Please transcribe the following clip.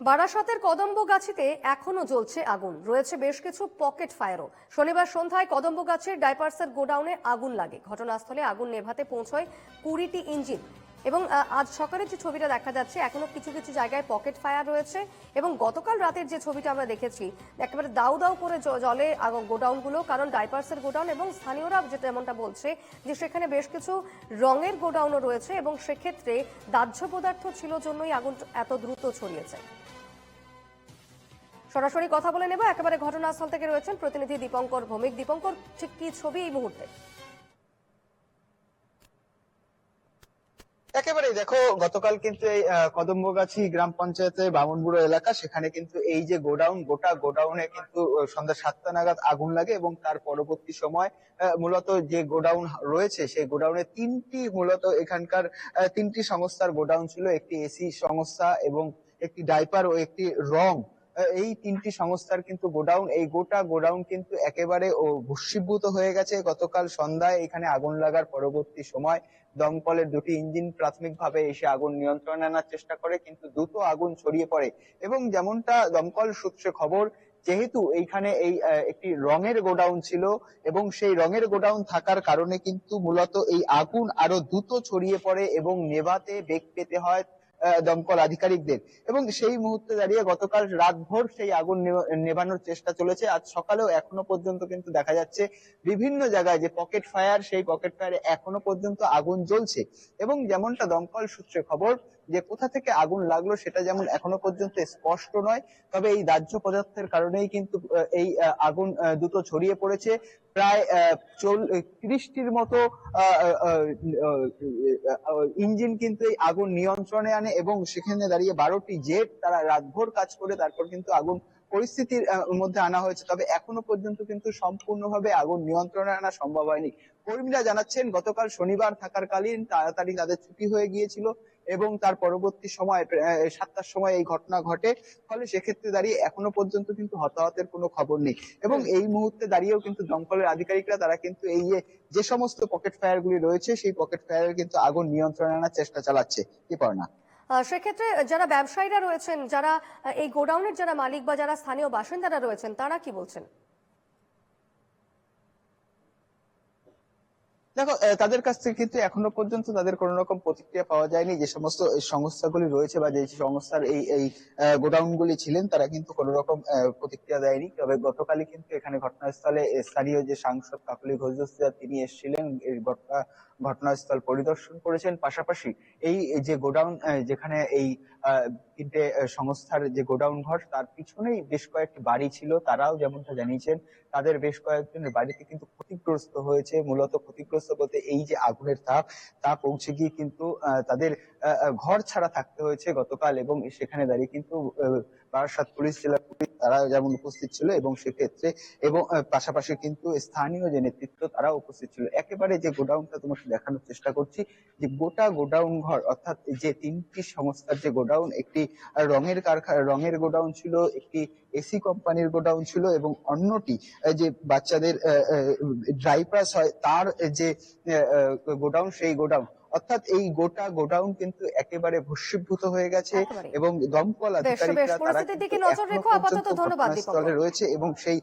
বারাসতের কদম্বগাছিতে এখনও জ্বলছে আগুন। রয়েছে বেশ কিছু পকেট ফায়ারও। শনিবার সন্ধ্যায় কদম্বগাছির ডাইপার্সের গোডাউনে আগুন লাগে। ঘটনাস্থলে আগুন নেভাতে পৌঁছয় কুড়িটি ইঞ্জিন। এবং আজ সকালে যে ছবিটা দেখা যাচ্ছে এখনও কিছু কিছু জায়গায় পকেট ফায়ার রয়েছে। এবং গতকাল রাতের যে ছবিটা আমরা দেখেছি, একেবারে দাউ দাউ করে জলে গোডাউনগুলো। কারণ ডাইপার্সের গোডাউন এবং স্থানীয়রা যেটা এমনটা বলছে যে, সেখানে বেশ কিছু রঙের গোডাউনও রয়েছে। এবং সেক্ষেত্রে দাহ্য পদার্থ ছিল জন্যই আগুন এত দ্রুত ছড়িয়েছে। সরাসরি কথা বলে নেব। একেবারে ঘটনাস্থল থেকে রয়েছেন প্রতিনিধি দীপঙ্কর ভৌমিক। দীপঙ্কর, ঠিক কি ছবি এই মুহূর্তে? একেবারে দেখো, গতকাল কিন্তু এই কদম্বগাছি গ্রাম পঞ্চায়েতের বামনবুড়ো এলাকা, সেখানে কিন্তু এই যে গোডাউন, গোটা গোডাউনে কিন্তু সন্ধ্যা সাতটা নাগাদ আগুন লাগে এবং তার পরবর্তী সময় মূলত যে গোডাউন রয়েছে, সেই গোডাউনে তিনটি মূলত এখানকার তিনটি সংস্থার গোডাউন ছিল। একটি এসি সংস্থা এবং একটি ডাইপার ও একটি রং। এই তিনটি সংস্থার কিন্তু গোডাউন, এই গোটা গোডাউন কিন্তু একেবারে ও ভস্মীভূত হয়ে গেছে। গতকাল সন্ধ্যায় এখানে আগুন লাগার পরবর্তী সময় দমকলের দুটি ইঞ্জিন প্রাথমিকভাবে এসে আগুন নিয়ন্ত্রণে আনার চেষ্টা করে, কিন্তু দ্রুত আগুন ছড়িয়ে পড়ে। এবং যেমনটা দমকল সূত্রে খবর, যেহেতু এইখানে এই একটি রঙের গোডাউন ছিল এবং সেই রঙের গোডাউন থাকার কারণে কিন্তু মূলত এই আগুন আরও দ্রুত ছড়িয়ে পড়ে এবং নেভাতে বেগ পেতে হয়। দমকল আধিকারিকদের। এবং সেই মুহূর্তে দাঁড়িয়ে গতকাল রাতভর সেই আগুন নেভা- নেভানোর চেষ্টা চলেছে। আজ সকালেও এখনও পর্যন্ত কিন্তু দেখা যাচ্ছে বিভিন্ন জায়গায় যে পকেট ফায়ার, সেই পকেট ফায়ারে এখনও পর্যন্ত আগুন জ্বলছে। এবং যেমনটা দমকল সূত্রে খবর যে কোথা থেকে আগুন লাগল সেটা যেমন এখনও পর্যন্ত স্পষ্ট নয়, তবে এই দাহ্য পদার্থের কারণেই কিন্তু এই আগুন দ্রুত ছড়িয়ে পড়েছে। প্রায় ত্রিশটির মতো ইঞ্জিন কিন্তু এই আগুন নিয়ন্ত্রণে আনে এবং সেখানে দাঁড়িয়ে বারোটি জেট তারা রাতভর কাজ করে, তারপর কিন্তু আগুন পরিস্থিতির মধ্যে আনা হয়েছে। তবে এখনও পর্যন্ত কিন্তু সম্পূর্ণভাবে আগুন নিয়ন্ত্রণে আনা সম্ভব হয়নি। কর্মীরা জানাচ্ছেন, গতকাল শনিবার থাকাকালীন তাড়াতাড়ি তাদের ছুটি হয়ে গিয়েছিল। এবং তার পরবর্তী সময় সাতটার সময় এই ঘটনা ঘটে। ফলে সেক্ষেত্রে দাঁড়িয়ে এখনও পর্যন্ত কিন্তু হতাহতের কোনো খবর নেই। এবং এই মুহূর্তে দাঁড়িয়েও কিন্তু দমকলের আধিকারিকরা তারা কিন্তু এই যে সমস্ত পকেট ফায়ার গুলি রয়েছে সেই পকেট ফায়ারের কিন্তু আগুন নিয়ন্ত্রণে আনার চেষ্টা চালাচ্ছে। কি না সেক্ষেত্রে যারা ব্যবসায়ীরা রয়েছেন যারা এই গোডাউনের যারা মালিক বা যারা স্থানীয় বাসিন্দারা রয়েছেন তারা কি বলছেন? দেখো তাদের কাছ থেকে কিন্তু এখনও পর্যন্ত তাদের কোন রকম প্রতিক্রিয়া পাওয়া যায়নি। যে সমস্ত সংস্থাগুলি রয়েছে বা যে সংস্থার এই এই গোডাউন গুলি ছিলেন, তারা কিন্তু কোন রকম প্রতিক্রিয়া দেয়নি। তবে গতকালই কিন্তু এখানে ঘটনাস্থলে স্থানীয় যে সাংসদ কাকলি ঘোষ তিনি এসেছিলেন। এই ঘটনা ঘটনাস্থল পরিদর্শন করেছেন। পাশাপাশি এই যে গোডাউন যেখানে এই তিনটে সংস্থার যে গোডাউন ঘর, তার পিছনেই বেশ কয়েকটি বাড়ি ছিল। তারাও যেমনটা জানিয়েছেন, তাদের বেশ কয়েকজনের বাড়িতে কিন্তু ক্ষতিগ্রস্ত হয়েছে। মূলত ক্ষতিগ্রস্ত বলতে এই যে আগুনের তাপ, তা পৌঁছে গিয়ে কিন্তু তাদের ঘর ছাড়া থাকতে হয়েছে গতকাল এবং সেখানে দাঁড়িয়ে কিন্তু বারাসাত পুলিশ জেলা পুলিশ, তারা যেমন উপস্থিত ছিল এবং সেক্ষেত্রে এবং পাশাপাশি কিন্তু স্থানীয় যে নেতৃত্ব তারা উপস্থিত ছিল। একেবারে যে গোডাউনটা তোমাকে দেখানোর চেষ্টা করছি, যে গোটা গোডাউন ঘর, অর্থাৎ যে তিনটি সংস্থার যে গোডাউন, একটি রঙের কারখানা রঙের গোডাউন ছিল, একটি এসি কোম্পানির গোডাউন ছিল এবং অন্যটি যে বাচ্চাদের ড্রাই প্রাস হয়, তার যে গোডাউন, সেই গোডাউন। অর্থাৎ এই গোটা গোডাউন কিন্তু একেবারে ভস্মীভূত হয়ে গেছে এবং দমকল আধিকারিকরা তারা রয়েছে এবং সেই